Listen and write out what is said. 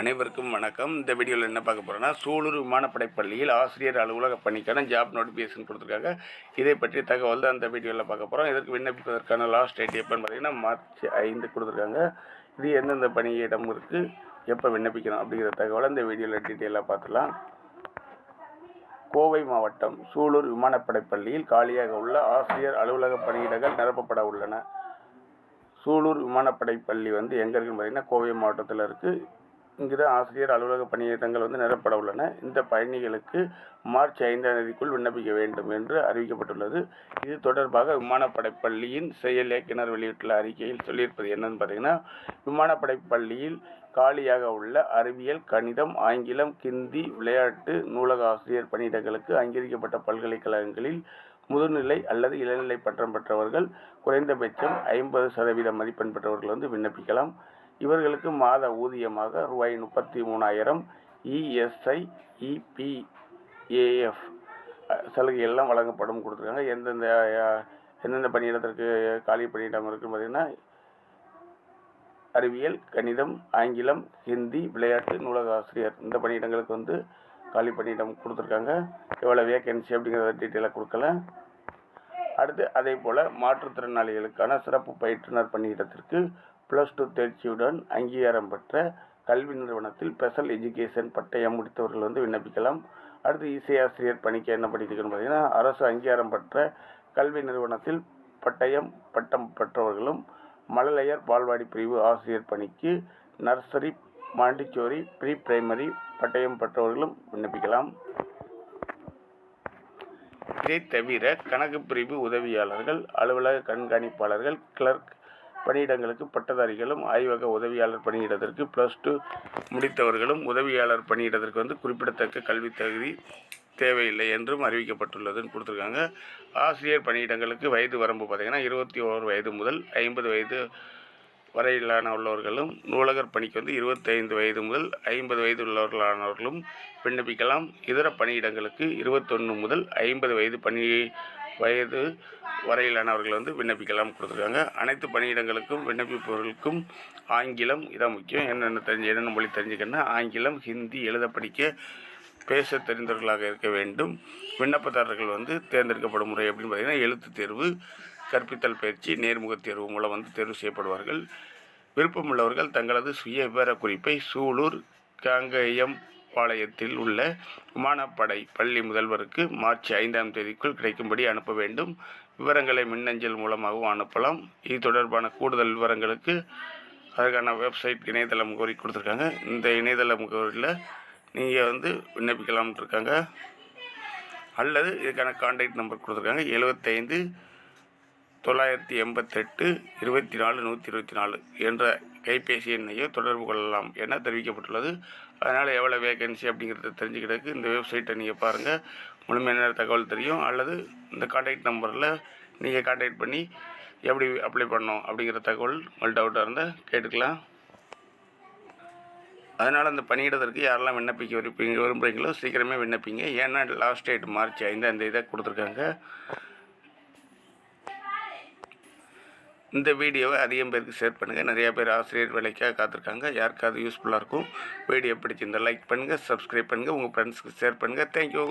அனைவருக்கும் வணக்கம். இந்த வீடியோவில் என்ன பார்க்க போகிறோன்னா சூலூர் விமானப்படை பள்ளியில் ஆசிரியர் அலுவலக பணிக்கான ஜாப் நோட்டிஃபிகேஷன் கொடுத்துருக்காங்க. இதை பற்றிய தகவல் தான் இந்த வீடியோவில் பார்க்க போகிறோம் இதற்கு விண்ணப்பிப்பதற்கான லாஸ்ட் டேட் எப்போன்னு பார்த்தீங்கன்னா மார்ச் ஐந்து கொடுத்துருக்காங்க. இது எந்தெந்த பணியிடம் இருக்குது எப்போ விண்ணப்பிக்கணும் அப்படிங்கிற தகவலை இந்த வீடியோவில் டீட்டெயிலாக பார்த்துலாம் கோவை மாவட்டம் சூலூர் விமானப்படை பள்ளியில் காலியாக உள்ள ஆசிரியர் அலுவலக பணியிடங்கள் நிரப்பப்பட உள்ளன. சூலூர் விமானப்படை பள்ளி வந்து எங்கே இருக்குன்னு பார்த்தீங்கன்னா கோவை மாவட்டத்தில் இருக்குது இங்கு தான் ஆசிரியர் அலுவலக பணியிடங்கள் வந்து நிரப்பட உள்ளன. இந்த பயணிகளுக்கு மார்ச் ஐந்தாம் தேதிக்குள் விண்ணப்பிக்க வேண்டும் என்று அறிவிக்கப்பட்டுள்ளது. இது தொடர்பாக விமானப்படை பள்ளியின் செயல் இயக்குனர் வெளியிட்டுள்ள அறிக்கையில் சொல்லியிருப்பது என்னன்னு பார்த்தீங்கன்னா விமானப்படை பள்ளியில் காலியாக உள்ள அறிவியல் கணிதம் ஆங்கிலம் கிந்தி விளையாட்டு நூலக ஆசிரியர் பணியிடங்களுக்கு அங்கீகரிக்கப்பட்ட பல்கலைக்கழகங்களில் முதுநிலை அல்லது இளநிலை பட்டம் பெற்றவர்கள் குறைந்தபட்சம் ஐம்பது சதவீத மதிப்பெண் பெற்றவர்கள் வந்து விண்ணப்பிக்கலாம். இவர்களுக்கு மாத ஊதியமாக ரூபாய் முப்பத்தி மூணாயிரம் இஎஸ்ஐ இபிஏஎஃப் சலுகை எல்லாம் வழங்கப்படும் கொடுத்துருக்காங்க. எந்தெந்த எந்தெந்த பணியிடத்திற்கு காலி பணியிடம் இருக்குன்னு பார்த்தீங்கன்னா அறிவியல் கணிதம் ஆங்கிலம் ஹிந்தி விளையாட்டு நூலக ஆசிரியர் இந்த பணியிடங்களுக்கு வந்து காலி பணியிடம் கொடுத்துருக்காங்க. எவ்வளோ வேகன்சி அப்படிங்கிறத டீட்டெயிலாக கொடுக்கல. அடுத்து அதே போல் மாற்றுத்திறனாளிகளுக்கான சிறப்பு பயிற்றுனர் பணியிடத்திற்கு ப்ளஸ் டூ தேர்ச்சியுடன் அங்கீகாரம் பெற்ற கல்வி நிறுவனத்தில் ஸ்பெஷல் எஜுகேஷன் பட்டயம் முடித்தவர்கள் வந்து விண்ணப்பிக்கலாம். அடுத்து இசையாசிரியர் பணிக்கு என்ன படிக்கணும்னு பார்த்தீங்கன்னா அரசு அங்கீகாரம் பெற்ற கல்வி நிறுவனத்தில் பட்டயம் பட்டம் பெற்றவர்களும் மழலையர் பால்வாடி பிரிவு ஆசிரியர் பணிக்கு நர்சரி மாண்டிச்சோரி ப்ரீ பிரைமரி பட்டயம் பெற்றவர்களும் விண்ணப்பிக்கலாம். இதை தவிர கணக்கு பிரிவு உதவியாளர்கள் அலுவலக கண்காணிப்பாளர்கள் கிளர்க் பணியிடங்களுக்கு பட்டதாரிகளும் ஆய்வக உதவியாளர் பணியிடத்திற்கு ப்ளஸ் டூ முடித்தவர்களும் உதவியாளர் பணியிடத்திற்கு வந்து குறிப்பிடத்தக்க கல்வி தகுதி தேவையில்லை என்றும் அறிவிக்கப்பட்டுள்ளதுன்னு கொடுத்துருக்காங்க. ஆசிரியர் பணியிடங்களுக்கு வயது வரம்பு பார்த்திங்கன்னா இருபத்தி ஓரு வயது முதல் ஐம்பது வயது வரையிலான உள்ளவர்களும் நூலகர் பணிக்கு வந்து இருபத்தைந்து வயது முதல் ஐம்பது வயது உள்ளவர்களானவர்களும் விண்ணப்பிக்கலாம். இதர பணியிடங்களுக்கு இருபத்தொன்று முதல் ஐம்பது வயது பணி வயது வரையிலானவர்கள் வந்து விண்ணப்பிக்கலாம் கொடுத்துருக்காங்க. அனைத்து பணியிடங்களுக்கும் விண்ணப்பிப்பவர்களுக்கும் ஆங்கிலம் இதான் முக்கியம். என்னென்ன தெரிஞ்சு என்னென்ன மொழி தெரிஞ்சுக்கணும்னா ஆங்கிலம் ஹிந்தி எழுத படிக்க பேச தெரிந்தவர்களாக இருக்க வேண்டும். விண்ணப்பதாரர்கள் வந்து தேர்ந்தெடுக்கப்படும் முறை அப்படின்னு பார்த்தீங்கன்னா எழுத்து தேர்வு கற்பித்தல் பயிற்சி நேர்முகத் தேர்வு மூலம் வந்து தேர்வு செய்யப்படுவார்கள். விருப்பமுள்ளவர்கள் தங்களது சுய விவர குறிப்பை சூலூர் காங்கேயம் பாளையத்தில் உள்ள விமானப்படை பள்ளி முதல்வருக்கு மார்ச் ஐந்தாம் தேதிக்குள் கிடைக்கும்படி அனுப்ப வேண்டும். விவரங்களை மின்னஞ்சல் மூலமாகவும் அனுப்பலாம். இது தொடர்பான கூடுதல் விவரங்களுக்கு அதற்கான வெப்சைட் இணையதள முகவரி கொடுத்துருக்காங்க. இந்த இணையதள முகவரியில் நீங்கள் வந்து விண்ணப்பிக்கலாம்னு இருக்காங்க. அல்லது இதுக்கான கான்டாக்ட் நம்பர் கொடுத்துருக்காங்க. எழுபத்தைந்து தொள்ளாயிரத்தி எண்பத்தெட்டு இருபத்தி நாலு நூற்றி இருபத்தி நாலு என்ற கைபேசி எண்ணையோ தொடர்பு கொள்ளலாம் என தெரிவிக்கப்பட்டுள்ளது. அதனால் எவ்வளோ வேகன்சி அப்படிங்கிறத தெரிஞ்சுக்கிறதுக்கு இந்த வெப்சைட்டை நீங்கள் பாருங்கள் முழுமையான தகவல் தெரியும். அல்லது இந்த காண்டாக்ட் நம்பரில் நீங்கள் காண்டாக்ட் பண்ணி எப்படி அப்ளை பண்ணணும் அப்படிங்கிற தகவல் உங்கள் டவுட்டாக இருந்தால் கேட்டுக்கலாம். அதனால் அந்த பணியிடத்திற்கு யாரெல்லாம் விண்ணப்பிக்க விருப்பீங்க விரும்புகிறீங்களோ சீக்கிரமே விண்ணப்பிங்க. ஏன்னா லாஸ்ட் டேட் மார்ச் ஐந்தாம் தேதி தான் கொடுத்துருக்காங்க. இந்த வீடியோவை அதிகம் பேருக்கு ஷேர் பண்ணுங்கள் நிறையா பேர் ஆசிரியர் வேலைக்காக காத்திருக்காங்க. யாருக்காவது யூஸ்ஃபுல்லாக இருக்கும். வீடியோ பிடிச்சிருந்தால் லைக் பண்ணுங்கள் சப்ஸ்கிரைப் பண்ணுங்கள் உங்கள் ஃப்ரெண்ட்ஸ்க்கு ஷேர் பண்ணுங்கள் தேங்க்யூ